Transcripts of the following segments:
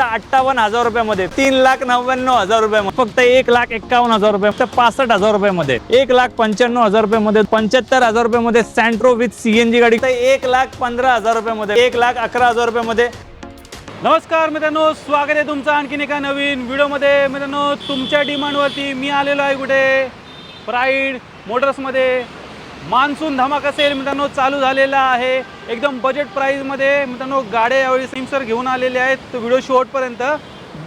अठ्ठावन्न हजार रुपयामध्ये. तीन लाख नव्याण्णव हजार रुपये फक्त एक लाख एक्कावन्न हजार रुपये फक्त पासष्ट हजार रुपयामध्ये. एक लाख पंच्याण्णव हजार रुपयामध्ये. पंच्याहत्तर हजार रुपयामध्ये सँट्रो विथ सीएनजी गाडी. एक लाख पंधरा हजार रुपयामध्ये. एक लाख अकरा हजार रुपयामध्ये. नमस्कार मित्रांनो स्वागत आहे तुमचं आणखीन एका नवीन व्हिडिओमध्ये. मित्रांनो तुमच्या डिमांडवरती मी आलेलो आहे कुठे? प्राईड मोटर्समध्ये मान्सून धमाका सेल मित्रांनो चालू झालेला आहे. एकदम बजेट प्राईजमध्ये मित्रांनो गाड्या यावेळी सिमसर घेऊन आलेले आहेत. तो व्हिडिओ शेवटपर्यंत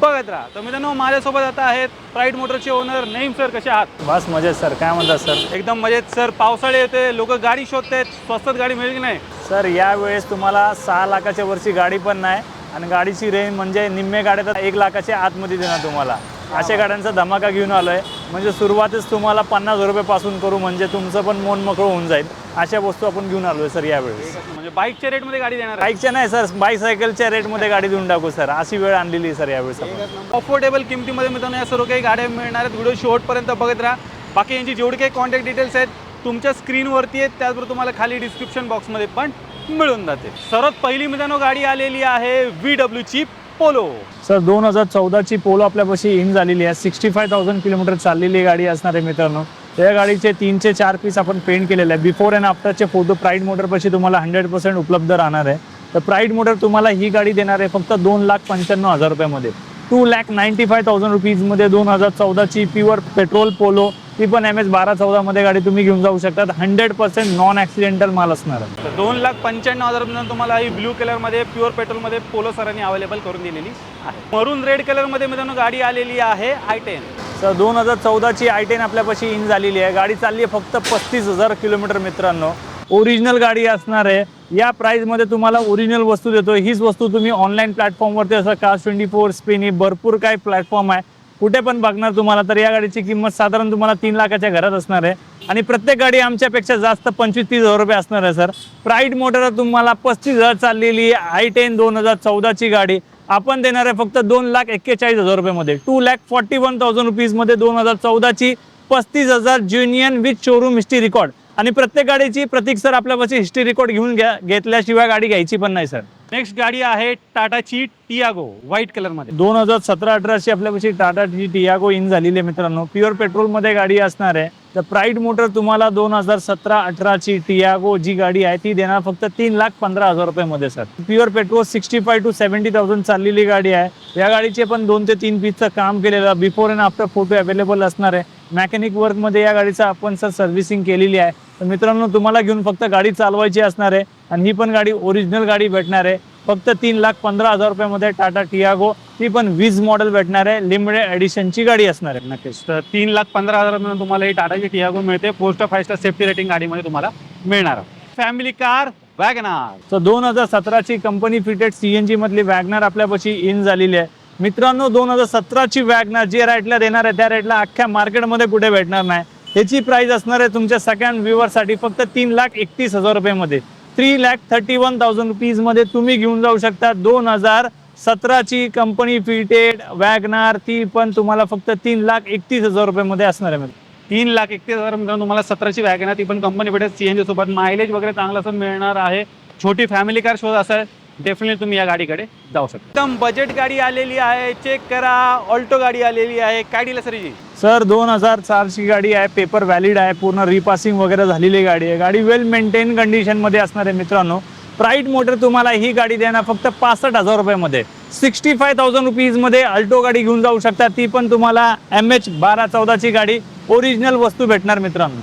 बघत राहा. तर मित्रांनो माझ्यासोबत आता आहेत प्राईड मोटरचे ओनर नईम सर कसे आहात? बस मजेत सर काय म्हणतात सर एकदम मजेत सर पावसाळे येते. लोक गाडी शोधत आहेत स्वस्तात गाडी मिळेल की नाही? सर यावेळेस तुम्हाला सहा लाखाच्या वरची गाडी पण नाही. आणि गाडीची रेंज म्हणजे निम्मे गाड्या तर एक लाखाच्या आतमध्ये देणार तुम्हाला. अशा गाड्यांचा धमाका घेऊन आलोय. म्हणजे सुरुवातच तुम्हाला पन्नास रुपयापासून करू म्हणजे तुमचं पण मन मोकळं होऊन जाईल. अशा वस्तू आपण घेऊन आलोय सर यावेळेस. म्हणजे बाईकच्या रेटमध्ये गाडी देणार आहे. बाईकच्या नाही सर बाईसायकलच्या रेटमध्ये गाडी देऊन टाकू सर. अशी वेळ आणलेली आहे सर यावेळेस आपण. अफोर्डेबल किमतीमध्ये मित्रांनो या सर्व काही गाड्या मिळणार आहेत. व्हिडिओ शेवटपर्यंत बघत राहा. बाकी यांची जेवढी काही कॉन्टॅक्ट डिटेल्स आहेत तुमच्या स्क्रीनवरती आहेत. त्याचबरोबर तुम्हाला खाली डिस्क्रिप्शन बॉक्समध्ये पण मिळून जाते. सर्वात पहिली मित्रांनो गाडी आलेली आहे व्ही डब्ल्यूची पोलो सर दोन हजार चौदाची पोलो आपल्यापाशी इन झालेली आहे. सिक्स्टी फाय थाउजंड किलोमीटर चाललेली गाडी असणार आहे मित्रांनो. त्या गाडीचे तीनचे चार पीस आपण पेंट केलेले आहे बिफोर अँड आफ्टरचे फोटो प्राईड मोटरपाशी तुम्हाला हंड्रेड पर्सेंट उपलब्ध राहणार आहे. तर प्राईड मोटर तुम्हाला ही गाडी देणार आहे फक्त दोन लाख पंच्याण्णव हजार रुपयामध्ये. Two lakh ninety five thousand रुपीजमध्ये दोन हजार चौदाची प्युअर पेट्रोल पोलो. ती पण एम एस बारा चौदामध्ये गाडी तुम्ही घेऊन जाऊ शकतात. हंड्रेड पर्सेंट नॉन ॲक्सिडेंटल माल असणार आहे. तर दोन लाख पंच्याण्णव हजार रुपये तुम्हाला ही ब्ल्यू कलरमध्ये प्युअर पेट्रोलमध्ये पोलो सरांनी अवेलेबल करून दिलेली आहे. मरून रेड कलरमध्ये मित्रांनो गाडी आलेली आहे आय टेन सर दोन हजार चौदाची आय टेन आपल्यापाशी इन झालेली आहे. गाडी चालली आहे फक्त पस्तीस हजार किलोमीटर मित्रांनो. ओरिजिनल गाडी असणार आहे. या प्राईजमध्ये तुम्हाला ओरिजिनल वस्तू देतो हीच वस्तू तुम्ही ऑनलाईन प्लॅटफॉर्मवरती असं कास्ट ट्वेंटी फोर स्पिनी भरपूर काही प्लॅटफॉर्म आहे. कुठे पण बघणार तुम्हाला तर या गाडीची किंमत साधारण तुम्हाला तीन लाखाच्या घरात असणार आहे. आणि प्रत्येक गाडी आमच्यापेक्षा जास्त पंचवीस तीस हजार रुपये असणार आहे सर प्राईड मोटर तुम्हाला पस्तीस हजार चाललेली आय टेन दोन हजार चौदाची गाडी. आपण देणार आहे फक्त दोन लाख एक्केचाळीस हजार रुपयामध्ये. Two lakh forty one thousand रुपीजमध्ये दोन हजार चौदाची पस्तीस हजार ज्युनियन विथ शोरूम हिस्ट्री रेकॉर्ड आणि प्रत्येक गाडीची प्रतीक सर आपल्यापाशी हिस्ट्री रेकॉर्ड घेऊन घ्या घेतल्याशिवाय गाडी घ्यायची पण नाही सर. नेक्स्ट गाडी आहे टाटाची टियागो व्हाईट कलरमध्ये दोन हजार सतरा अठराची आपल्यापाशी टाटाची टियागो इन झालेली आहे मित्रांनो. प्युअर पेट्रोलमध्ये गाडी असणार आहे. तर प्राईड मोटर तुम्हाला दोन हजार सतरा अठराची टियागो जी गाडी आहे ती देणार फक्त तीन लाख पंधरा हजार रुपयामध्ये sir. Pure petrol sixty five to seventy thousand चाललेली गाडी आहे. या गाडीचे पण दोन ते तीन पीसचं काम केलेलं before and after photo available असणार आहे. मॅकॅनिक वर्कमध्ये या गाडीचं आपण सर सर्व्हिसिंग केलेली आहे. तर मित्रांनो तुम्हाला घेऊन फक्त गाडी चालवायची असणार आहे आणि ही पण गाडी ओरिजिनल गाडी भेटणार आहे. फक्त तीन लाख पंधरा हजार रुपयामध्ये टाटा टियागो ती पण वीज मॉडेल भेटणार आहे. लिमिटेड एडिशनची गाडी असणार आहे. नक्कीच. तर तीन लाख पंधरा हजारामध्ये तुम्हाला ही टाटाची टियागो मिळते. Post five star safety rating गाडीमध्ये तुम्हाला मिळणार. फॅमिली कार वॅगनार तर दोन हजार सतराची कंपनी फिटेड सीएनजी मधली वॅगनर आपल्यापाशी इन झालेली आहे. मित्रांनो दोन हजार सतराची वॅगनर जे रेटला देणार आहे त्या रेटला अख्ख्या मार्केटमध्ये कुठे भेटणार नाही. ह्याची प्राइस असणार आहे तुमच्या सेकंड व्ह्युअरसाठी फक्त तीन लाख एकतीस हजार रुपयामध्ये. Three lakh thirty one thousand रुपीजमध्ये तुम्ही घेऊन जाऊ शकता. दोन हजार सतराची कंपनी फिटेड वॅगनार ती पण तुम्हाला फक्त तीन लाख एकतीस हजार रुपयामध्ये असणार आहे तीन लाख एकतीस हजार मित्रांनो तुम्हाला सतराची वॅगन ती पण कंपनी भेटेल सीएनजी सोबत. मायलेज वगैरे चांगलं असं मिळणार आहे. छोटी फॅमिली कार शोध असेल डेफिनेटली तुम्ही या गाडीकडे जाऊ शकता. एकदम बजेट गाडी आलेली आहे. चेक करा. ऑल्टो गाडी आलेली आहे. काय डील सर सर दोन हजार चारची गाडी आहे पेपर व्हॅलिड आहे पूर्ण रिपासिंग वगैरे झालेली गाडी आहे. गाडी वेल मेंटेन कंडिशनमध्ये असणार आहे मित्रांनो. प्राईट मोटर तुम्हाला ही गाडी देणार फक्त पासष्ट हजार रुपयामध्ये. सिक्स्टी फाय थाउजंड रुपीजमध्ये अल्टो गाडी घेऊन जाऊ शकता. ती पण तुम्हाला एम एच बारा चौदाची गाडी ओरिजिनल वस्तू भेटणार मित्रांनो.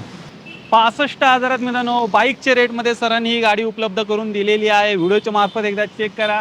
पासष्ट हजारात मित्रांनो बाईकच्या रेटमध्ये सरांनी ही गाडी उपलब्ध करून दिलेली आहे. व्हिडिओच्या मार्फत एकदा चेक करा.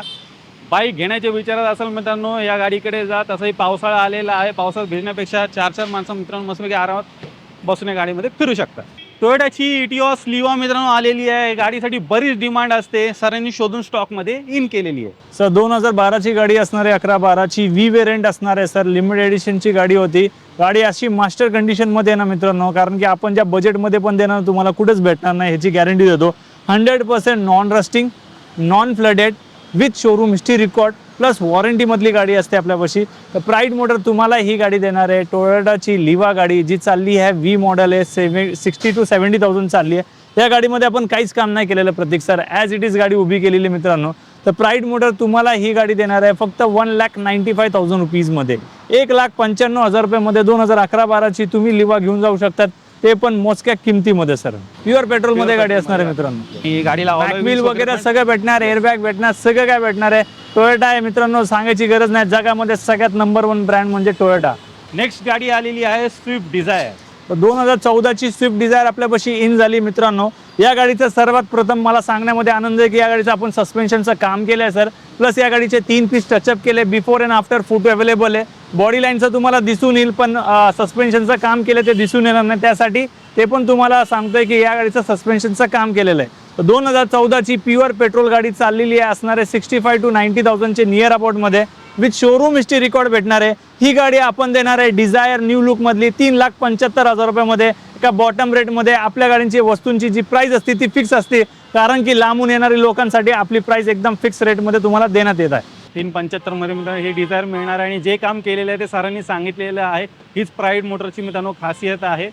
बाईक घेण्याच्या विचारात असेल मित्रांनो या गाडीकडे जा. तसंही पावसाळा आलेला आहे. पावसात भिजण्यापेक्षा चार चार माणसं मित्रांनो मस्तपैकी आरामात बसून या गाडीमध्ये फिरू शकता टोयोटाची इटिओस लिवा मित्रांनो आलेली आहे. गाडीसाठी बरीच डिमांड असते. सरांनी शोधून स्टॉकमध्ये इन केलेली आहे. सर दोन हजार बाराची गाडी असणार आहे. अकरा बाराची व्ही वेरियंट असणार आहे. सर लिमिटेड एडिशनची गाडी होती. गाडी अशी मास्टर कंडिशनमध्ये ना मित्रांनो. कारण की आपण ज्या बजेटमध्ये पण देणार तुम्हाला कुठेच भेटणार नाही. ह्याची गॅरंटी देतो. Hundred percent non rusting non flooded with showroom history record plus वॉरंटीमधली गाडी असते आपल्यापाशी. तर प्राईड मोटर तुम्हाला ही गाडी देणार आहे. टोयोटाची लिवा गाडी जी चालली आहे व्ही मॉडेल आहे सेव्हे सिक्स्टी टू सेव्हन्टी थाउजंड चालली आहे. या गाडीमध्ये आपण काहीच काम नाही केलेलं Prateek sir as it is गाडी उभी केलेली मित्रांनो. तर प्राईड मोटर तुम्हाला ही गाडी देणार आहे फक्त one lakh ninety five thousand रुपीजमध्ये एक लाख पंच्याण्णव हजार रुपयामध्ये दोन हजार अकरा बाराची तुम्ही लिवा घेऊन जाऊ शकतात. ते पण मोजक्या किमतीमध्ये सर. प्युअर पेट्रोलमध्ये गाडी असणार आहे मित्रांनो. ही गाडीला alloy व्हील wheels वगैरे पण- सगळं भेटणार एअरबॅग भेटणार सगळं काय भेटणार आहे? टोयोटा आहे मित्रांनो. सांगायची गरज नाही. जगामध्ये सगळ्यात नंबर वन ब्रँड म्हणजे टोयोटा नेक्स्ट गाडी आलेली आहे स्विफ्ट डिझायर दोन हजार चौदाची स्विफ्ट डिझायर आपल्यापाशी इन झाली मित्रांनो. या गाडीचं सर्वात प्रथम मला सांगण्यामध्ये आनंद आहे की या गाडीचं आपण सस्पेन्शनचं काम केलं आहे सर. प्लस या गाडीचे तीन पीस टचअप केले before and after photo available आहे. बॉडी लाईनचं तुम्हाला दिसून येईल पण सस्पेन्शनचं काम केलं ते दिसून येणार नाही. त्यासाठी ते पण तुम्हाला सांगतोय की या गाडीचं सस्पेन्शनचं काम केलेलं आहे. दोन हजार चौदाची प्युअर पेट्रोल गाडी चाललेली आहे. असणारे सिक्स्टी फाय टू नाईन्टी थाउजंडचे नियर अबाउटमध्ये विथ शोरूम हिस्ट्री रेकॉर्ड भेटणार आहे. ही गाडी आपण देणार आहे डिझायर न्यू लुकमधली तीन लाख पंच्याहत्तर हजार रुपयामध्ये. एका बॉटम रेटमध्ये आपल्या गाडींची वस्तूंची जी प्राईस असते ती फिक्स असते. कारण की लांबून येणारी लोकांसाठी आपली प्राईस एकदम फिक्स रेटमध्ये तुम्हाला देण्यात येत आहे. तीन पंच्याहत्तरमध्ये मित्रांनो हे डिझायर मिळणार आहे. आणि जे काम केलेलं आहे ते सरांनी सांगितलेलं आहे. हीच प्राईड मोटरची मित्रांनो खासियत आहे.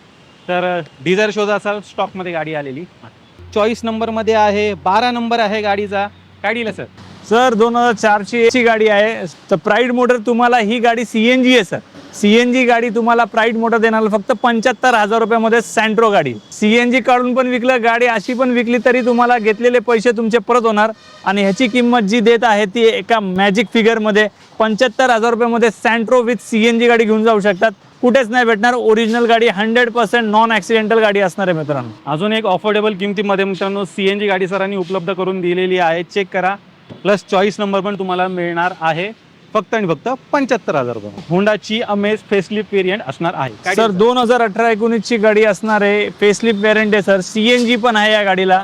तर डिझायर शोधा असाल स्टॉकमध्ये गाडी आलेली. चॉईस नंबरमध्ये आहे बारा नंबर आहे गाडीचा. काय सर सर दोन हजार चारची ची गाडी आहे. तर प्राईड मोटर तुम्हाला ही गाडी सी एन जी आहे सर सी एन जी गाडी तुम्हाला प्राईड मोठं देणार फक्त पंच्याहत्तर हजार रुपयामध्ये सँट्रो गाडी. सी एन जी काढून पण विकलं गाडी अशी पण विकली तरी तुम्हाला घेतलेले पैसे तुमचे परत होणार. आणि ह्याची किंमत जी देत आहे ती एका मॅजिक फिगरमध्ये पंच्याहत्तर हजार रुपयामध्ये Santro with C N G गाडी घेऊन जाऊ शकतात. कुठेच नाही भेटणार. ओरिजिनल गाडी हंड्रेड पर्सेंट नॉन ॲक्सिडेंटल गाडी असणार आहे मित्रांनो. अजून एक अफोर्डेबल किमतीमध्ये मित्रांनो सी एन जी गाडी सरांनी उपलब्ध करून दिलेली आहे. चेक करा. प्लस चॉईस नंबर पण तुम्हाला मिळणार आहे. फक्त आणि फक्त पंच्याहत्तर हजार रुपये. होंडाची अमेज फेसलिप वेरियंट असणार आहे. सर दोन हजार अठरा एकोणीसची गाडी असणार आहे. फेसलिप वेरियंट आहे सर. सी एन जी पण आहे या गाडीला.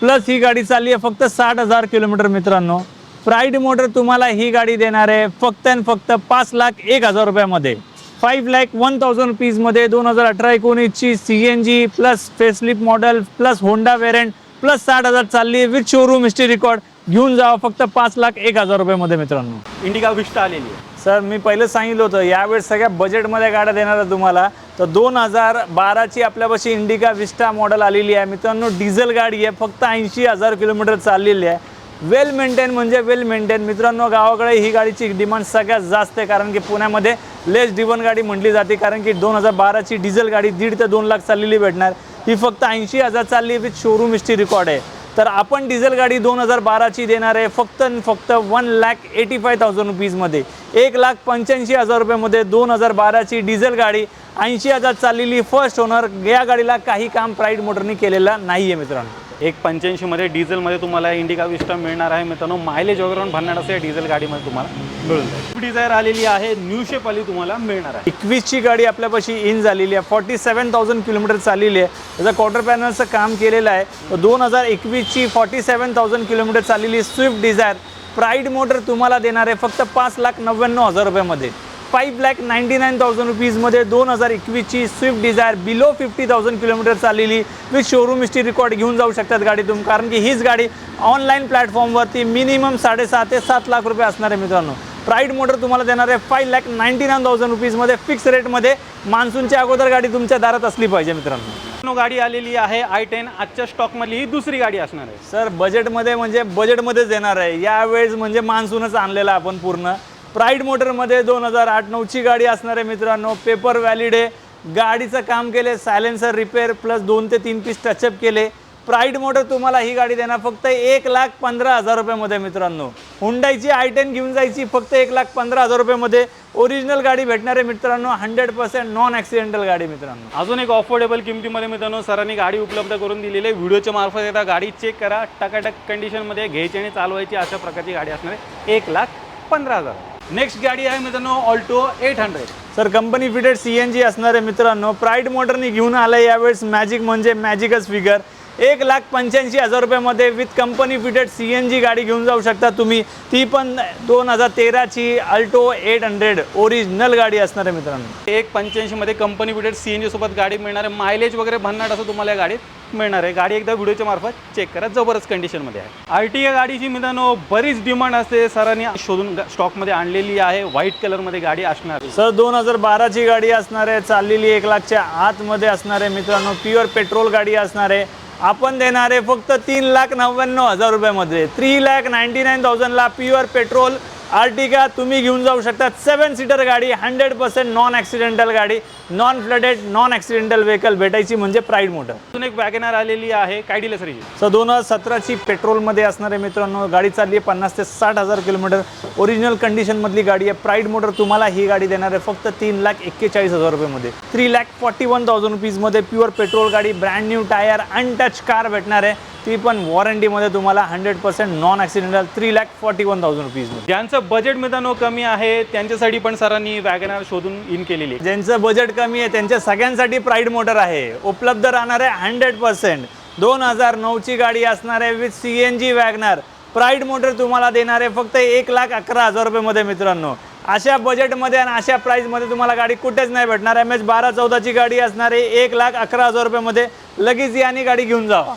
प्लस ही गाडी चालली आहे फक्त साठ हजार किलोमीटर मित्रांनो. प्राईड मोटर तुम्हाला ही गाडी देणार आहे फक्त आणि फक्त पाच लाख एक हजार रुपयामध्ये. फाईव्ह लॅक वन थाउजंड रुपीजमध्ये दोन हजार अठरा एकोणीसची C N G plus facelift model plus Honda variant plus साठ हजार चालली विथ शोरूम हिस्ट्री रेकॉर्ड घेऊन जावा फक्त पाच लाख एक हजार रुपयामध्ये मित्रांनो. इंडिका विस्टा आलेली आहे. सर मी पहिलं सांगितलं होतं यावेळेस सगळ्या बजेटमध्ये गाड्या देणार आहे तुम्हाला. तर दोन हजार बाराची आपल्यापाशी इंडिका विस्टा मॉडेल आलेली आहे. मित्रांनो डिझेल गाडी आहे फक्त ऐंशी हजार किलोमीटर चाललेली आहे. वेल मेंटेन म्हणजे वेल मेंटेन मित्रांनो गावाकडे ही गाडीची डिमांड सगळ्यात जास्त आहे कारण की पुण्यामध्ये लेस डिवन गाडी म्हटली जाते कारण की दोन हजार बाराची डिझेल गाडी दीड ते दोन लाख चाललेली भेटणार. ही फक्त ऐंशी हजार चालली विथ शोरूम हिस्ट्री रेकॉर्ड आहे. तर आपण डिझेल गाडी दोन हजार बाराची देणार आहे फक्त आणि फक्त one lakh eighty five thousand रुपीजमध्ये. एक लाख पंच्याऐंशी हजार रुपयामध्ये दोन हजार बाराची डिझेल गाडी ऐंशी हजार चाललेली फर्स्ट ओनर या गाडीला काही काम प्राईड मोटरनी केलेलं नाही आहे मित्रांनो. एक पंच्याऐंशीमध्ये डिझेलमध्ये तुम्हाला इंडिका विस्टा मिळणार आहे. मित्रांनो मायलेज वगैरे पण असं या डिझेल गाडीमध्ये तुम्हाला. मिळून जाईल. डिझायर आलेली आहे. न्यू शेप आली तुम्हाला मिळणार आहे. एकवीसची गाडी आपल्यापाशी इन झालेली आहे. फॉर्टी सेवन थाउजंड किलोमीटर चाललेली आहे. त्याचं क्वार्टर पॅनलचं काम केलेलं आहे. दोन हजार एकवीसची फॉर्टी सेवन थाउजंड किलोमीटर चाललेली स्विफ्ट डिझायर प्राईड मोटर तुम्हाला देणार आहे. फक्त पाच लाख नव्याण्णव हजार रुपयामध्ये. Five lakh ninety nine thousand रुपीजमध्ये दोन हजार एकवीसची Swift Dzire below fifty thousand kilometre चाललेली विथ शोरूम हिस्ट्री रेकॉर्ड घेऊन जाऊ शकतात गाडी तुम्ही. कारण की हीच गाडी ऑनलाईन प्लॅटफॉर्मवरती मिनिमम साडेसहा ते सात लाख रुपये असणार आहे मित्रांनो. प्राईड मोटर तुम्हाला देणार आहे five lakh ninety nine thousand रुपीजमध्ये fix रेटमध्ये मान्सूनच्या अगोदर गाडी तुमच्या दारात असली पाहिजे मित्रांनो. मित्रांनो, गाडी आलेली आहे आय टेन आजच्या स्टॉकमधली ही दुसरी गाडी असणार आहे. सर बजेटमध्ये म्हणजे बजेटमध्येच देणार आहे. यावेळेस म्हणजे मान्सूनच आणलेला आपण पूर्ण. प्राईड मोटरमध्ये दोन हजार आठ नऊची गाडी असणार आहे मित्रांनो. पेपर व्हॅलिड आहे. गाडीचं काम केले सायलेन्सर रिपेअर प्लस दोन ते तीन पीस टचअप केले. प्राईड मोटर तुम्हाला ही गाडी देणार. फक्त एक लाख पंधरा हजार रुपयामध्ये मित्रांनो. हुंडाईची आय टेन घेऊन जायची फक्त एक लाख पंधरा हजार रुपयामध्ये. ओरिजिनल गाडी भेटणार आहे मित्रांनो. हंड्रेड पर्सेंट नॉन ॲक्सिडेंटल गाडी मित्रांनो. अजून एक अफोर्डेबल किमतीमध्ये मित्रांनो सरांनी गाडी उपलब्ध करून दिलेली आहे. व्हिडिओच्या मार्फत एकदा गाडी चेक करा. टकाटक कंडिशनमध्ये घ्यायची आणि चालवायची अशा प्रकारची गाडी असणार आहे. एक लाख पंधरा हजार. नेक्स्ट गाडी आहे मित्रांनो Alto eight hundred sir company fitted C N G असणारे मित्रांनो. प्राईड मोटरनी घेऊन आलं यावेळेस मॅजिक म्हणजे मॅजिकच फिगर एक लाख पंच्याऐंशी हजार रुपयामध्ये with company fitted C N G गाडी घेऊन जाऊ शकता तुम्ही. ती पण दोन हजार तेराची अल्टो एट हंड्रेड ओरिजिनल गाडी असणार आहे मित्रांनो. एक पंच्याऐंशीमध्ये कंपनी फिटेड सी एन जीसोबत गाडी मिळणार आहे. मायलेज वगैरे भन्नाट असं तुम्हाला या गाडीत. मिळणार आहे. गाडी एकदा व्हिडिओच्या मार्फत चेक करा. जबरदस्त कंडिशनमध्ये आहे. आर टी या गाडीची मित्रांनो बरीच डिमांड असते. सरांनी शोधून स्टॉकमध्ये आणलेली आहे. व्हाईट कलरमध्ये गाडी असणार आहे. सर दोन हजार बाराची गाडी असणार आहे. चाललेली एक लाखच्या आतमध्ये असणार आहे मित्रांनो. प्युअर पेट्रोल गाडी असणार आहे. आपण देणार आहे फक्त तीन लाख नव्याण्णव हजार रुपयामध्ये. थ्री लॅक नाईन्टी नाईन थाउजंडला प्युअर पेट्रोल आर्टिका तुम्ही घेऊन जाऊ शकता सेवन सीटर गाडी हंड्रेड पर्सेंट नॉन ॲक्सिडेंटल गाडी non flooded non accidental vehicle भेटायची म्हणजे प्राईड मोटर अजून एक वॅगनार आलेली आहे काय डील सर सर दोन हजार सतराची पेट्रोलमध्ये असणारे मित्रांनो गाडी चालली आहे पन्नास ते साठ हजार किलोमीटर. ओरिजिनल कंडिशनमधली गाडी आहे. प्राईड मोटर तुम्हाला ही गाडी देणार आहे फक्त तीन लाख एक्केचाळीस हजार रुपयेमध्ये. Three lakh forty one thousand रुपीजमध्ये pure petrol गाडी brand new tyre untouch car भेटणार आहे. ती पण वॉरंटीमध्ये तुम्हाला hundred percent non accidental three lakh forty one thousand रुपीजमध्ये ज्यांचं बजेट मित्रांनो कमी आहे त्यांच्यासाठी पण सरांनी वॅगनार शोधून इन केलेली आहे. ज्यांचं बजेट कमी आहे त्यांच्या सगळ्यांसाठी प्राईड मोटर आहे. उपलब्ध राहणार आहे हंड्रेड पर्सेंट दोन हजार नऊची गाडी असणार आहे with C N G WagonR pride motor तुम्हाला देणार आहे फक्त एक लाख अकरा हजार रुपयेमध्ये मित्रांनो. अशा बजेटमध्ये आणि अशा प्राईजमध्ये तुम्हाला गाडी कुठेच नाही भेटणार. एम एच बारा चौदाची गाडी असणार आहे एक लाख अकरा हजार रुपयेमध्ये. लगेच यानी गाडी घेऊन जावा.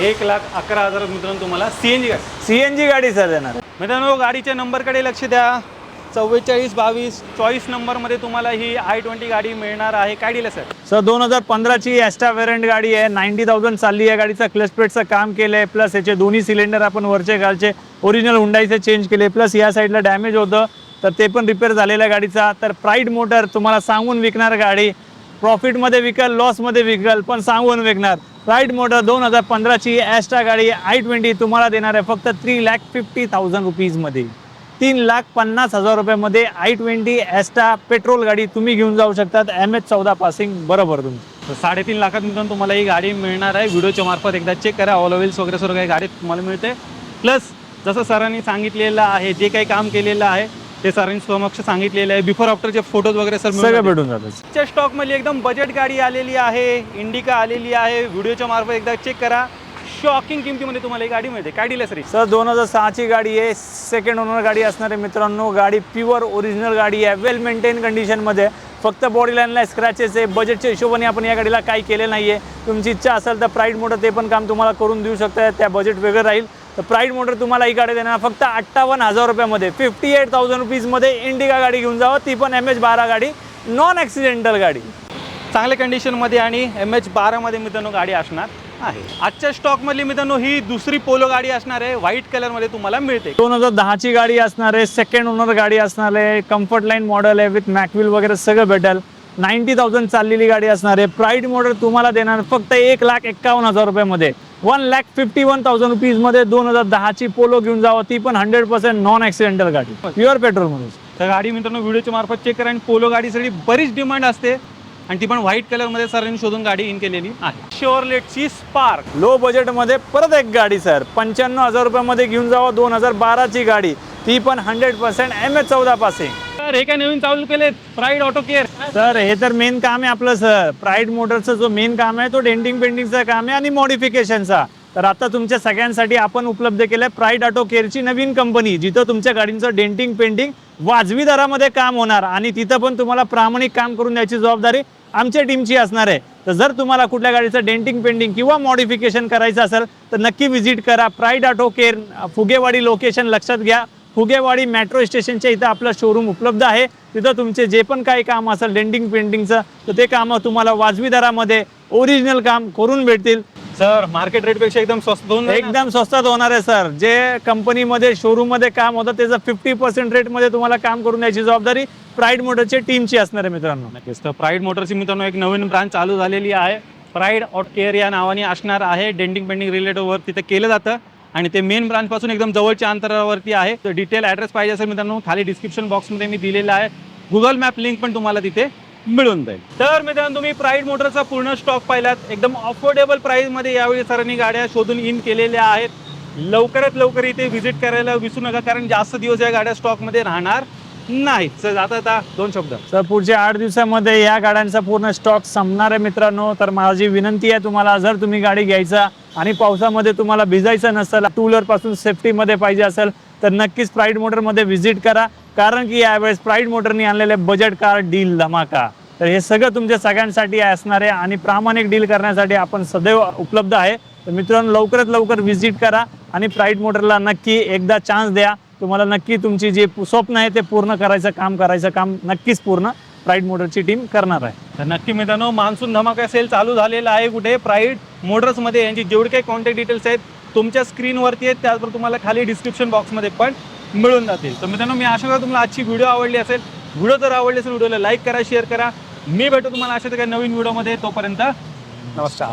एक लाख अकरा हजार मित्रांनो तुम्हाला सी एन जी गाडी. सी एन जी गाडी सर देणार. मित्रांनो गाडीच्या नंबरकडे लक्ष द्या. चव्वेचाळीस बावीस चॉईस नंबरमध्ये तुम्हाला ही आय ट्वेंटी गाडी मिळणार आहे. काय डील आहे सर? सर दोन हजार पंधराची ॲस्टा वेरियंट गाडी आहे. नाईन्टी थाउजंड चालली आहे गाडीचं. क्लच प्लेटचं काम केलं आहे प्लस याचे दोन्ही सिलेंडर आपण वरचे खालचे ओरिजिनल हुंडाईचे चेंज केले. प्लस या साईडला डॅमेज होतं. तर ते पण रिपेअर झालेलं आहे गाडीचा. तर प्राईड मोटर तुम्हाला सांगून विकणार गाडी. प्रॉफिटमध्ये विकल लॉसमध्ये विकल पण सांगून विकणार. राईट मोटर दोन हजार पंधराची ॲस्टा गाडी आय ट्वेंटी तुम्हाला देणार आहे फक्त थ्री लॅक फिफ्टी थाउजंड रुपीजमध्ये तीन लाख पन्नास हजार रुपयामध्ये आय ट्वेंटी ॲस्टा पेट्रोल गाडी तुम्ही घेऊन जाऊ शकतात. एम एच चौदा पासिंग बरोबर तुम्ही. साडेतीन लाखात तुम्हाला ही गाडी मिळणार आहे. व्हिडिओच्या मार्फत एकदा चेक करा. ऑल व्हील्स वगैरे सर्व काही गाडी तुम्हाला मिळते. प्लस जसं सरांनी सांगितलेलं आहे जे काही काम केलेलं आहे ते सरांनी समक्ष सांगितलेलं आहे. बिफोर आफ्टरचे फोटोज वगैरे सर सगळं भेटून जातं च्या स्टॉकमध्ये एकदम बजेट गाडी आलेली आहे. इंडिका आलेली आहे. व्हिडिओच्या मार्फत एकदा चेक करा. शॉकिंग किमतीमध्ये तुम्हाला ही गाडी मिळते. काय डील सर सर दोन हजार सहाची गाडी आहे. सेकंड ओनर गाडी असणार मित्रांनो. गाडी प्युअर ओरिजिनल गाडी आहे. वेल मेंटेन कंडिशनमध्ये फक्त बॉडी लाईनला स्क्रॅचेस आहे. बजेटच्या हिशोबाने आपण या गाडीला काही केलं नाही आहे तुमची इच्छा असेल तर प्राईड मोटर ते पण काम तुम्हाला करून देऊ शकता त्या बजेट वेगळं राहील. तर प्राईड मोटर तुम्हाला ही गाडी देणार. फक्त अठ्ठावन्न हजार रुपयामध्ये फिफ्टी एट थाउजंड रुपीजमध्ये इंडिका गाडी घेऊन जावं. ती पण एम एच बारा गाडी नॉन ॲक्सिडेंटल गाडी. चांगल्या कंडिशनमध्ये आणि एम एच बारामध्ये मित्रांनो गाडी असणार आहे. आजच्या स्टॉकमधली मित्रांनो ही दुसरी पोलो गाडी असणार आहे. व्हाईट कलरमध्ये तुम्हाला मिळते. दोन हजार दहाची गाडी असणार आहे. सेकंड ओनर गाडी असणार आहे. कम्फर्ट लाईन मॉडेल आहे विथ मॅकविल वगैरे सगळं भेटेल. नाईन्टी थाउजंड चाललेली गाडी असणार आहे. प्राईड मॉडेल तुम्हाला देणार फक्त एक लाख एक्कावन्न हजार रुपयामध्ये. One lakh fifty one thousand रुपीजमध्ये दोन हजार दहाची पोलो घेऊन जावं. ती पण हंड्रेड पर्सेंट नॉन ॲक्सिडेंटल गाडी प्युअर पेट्रोलमध्ये तर गाडी मित्रांनो व्हिडिओच्या मार्फत चेक करा आणि पोलो गाडीसाठी बरीच डिमांड असते. आणि ती पण व्हाईट कलरमध्ये सरांनी शोधून गाडी इन केलेली आहे. शोरलेटची स्पार्क लो बजेटमध्ये परत एक गाडी सर पंच्याण्णव हजार रुपयामध्ये घेऊन जावं दोन हजार बाराची गाडी. ती पण हंड्रेड पर्सेंट एम एच चौदा पासिंग सर हे काय नवीन चालू केले प्राईड ऑटो केअर सर हे तर मेन काम आहे आपलं सर. प्राईड मोटरचं जो मेन काम आहे तो डेंटिंग पेंटिंगचं काम आहे आणि मॉडिफिकेशनचा तर आता तुमच्या सगळ्यांसाठी आपण उपलब्ध केलं आहे प्राईड ऑटो केअरची नवीन कंपनी जिथं तुमच्या गाडींचं डेंटिंग पेंटिंग वाजवी दरामध्ये काम होणार आणि तिथं पण तुम्हाला प्रामाणिक काम करून द्यायची जबाबदारी आमच्या टीमची असणार आहे. तर जर तुम्हाला कुठल्या गाडीचं डेंटिंग पेंटिंग किंवा मॉडिफिकेशन करायचं असेल तर नक्की व्हिजिट करा Pride Auto Care Phugewadi location लक्षात घ्या. फुगेवाडी मेट्रो स्टेशनच्या इथं आपलं शोरूम उपलब्ध आहे. तिथं तुमचे जे पण काही काम असेल डेंटिंग पेंटिंगचं तर ते कामं तुम्हाला वाजवी दरामध्ये ओरिजिनल काम करून भेटतील. सर मार्केट रेटपेक्षा एकदम स्वस्त होऊन? एकदम स्वस्तात होणार आहे सर. जे कंपनीमध्ये शोरूममध्ये काम होतं त्याचं फिफ्टी पर्सेंट रेटमध्ये तुम्हाला काम करून द्यायची जबाबदारी प्राईड मोटरच्या टीमची असणार आहे मित्रांनो. नक्कीच. तर प्राईड मोटरची मित्रांनो एक नवीन ब्रांच चालू झालेली आहे. प्राईड ऑट केअर या नावाने असणार आहे. डेंटिंग पेंटिंग रिलेटेड वर तिथे केलं जातं. आणि ते मेन ब्रांचपासून एकदम जवळच्या अंतरावरती आहे. तर डिटेल ॲड्रेस पाहिजे असेल मित्रांनो खाली डिस्क्रिप्शन बॉक्समध्ये मी दिलेला आहे. गुगल मॅप लिंक पण तुम्हाला तिथे मिळून जाईल. तर मित्रांनो तुम्ही प्राईड मोटरचा पूर्ण स्टॉक पाहिलात. एकदम अफोर्डेबल प्राईजमध्ये यावेळी सरांनी गाड्या शोधून इन केलेल्या आहेत. लवकरात लवकर इथे व्हिजिट करायला विसरू नका कारण जास्त दिवस या गाड्या स्टॉकमध्ये राहणार नाही. सर आता आता दोन शब्द. सर पुढच्या आठ दिवसामध्ये या गाड्यांचा पूर्ण स्टॉक संपणार आहे मित्रांनो. तर माझी विनंती आहे तुम्हाला जर तुम्ही गाडी घ्यायचा आणि पावसामध्ये तुम्हाला भिजायचं नसेल टू व्हीलरपासून सेफ्टीमध्ये पाहिजे असेल तर नक्कीच प्राईड मोटरमध्ये व्हिजिट करा. कारण की यावेळेस प्राईड मोटरनी आणलेले बजेट कार डील धमाका. तर हे सगळं तुमच्या सगळ्यांसाठी असणार आहे आणि प्रामाणिक डील करण्यासाठी आपण सदैव उपलब्ध आहे. तर मित्रांनो लवकरात लवकर व्हिजिट करा आणि प्राईड मोटरला नक्की एकदा चान्स द्या. तुम्हाला नक्की तुमची जे स्वप्न आहे ते पूर्ण करायचं काम करायचं काम नक्कीच पूर्ण प्राईड मोटरची टीम करणार आहे. तर नक्की मित्रांनो मान्सून धमाका सेल चालू झालेला आहे कुठे? प्राईड मोटर्समध्ये यांची जेवढे काही कॉन्टॅक्ट डिटेल्स आहेत तुमच्या स्क्रीनवरती आहेत त्याचबरोबर तुम्हाला खाली डिस्क्रिप्शन बॉक्समध्ये पण मिळून जातील. तर मित्रांनो मी आशा करतो तुम्हाला आजची व्हिडिओ आवडली असेल. व्हिडिओ जर आवडली असेल व्हिडिओला लाईक करा शेअर करा. मी भेटतो तुम्हाला अशा काही नवीन व्हिडिओमध्ये तोपर्यंत नमस्कार.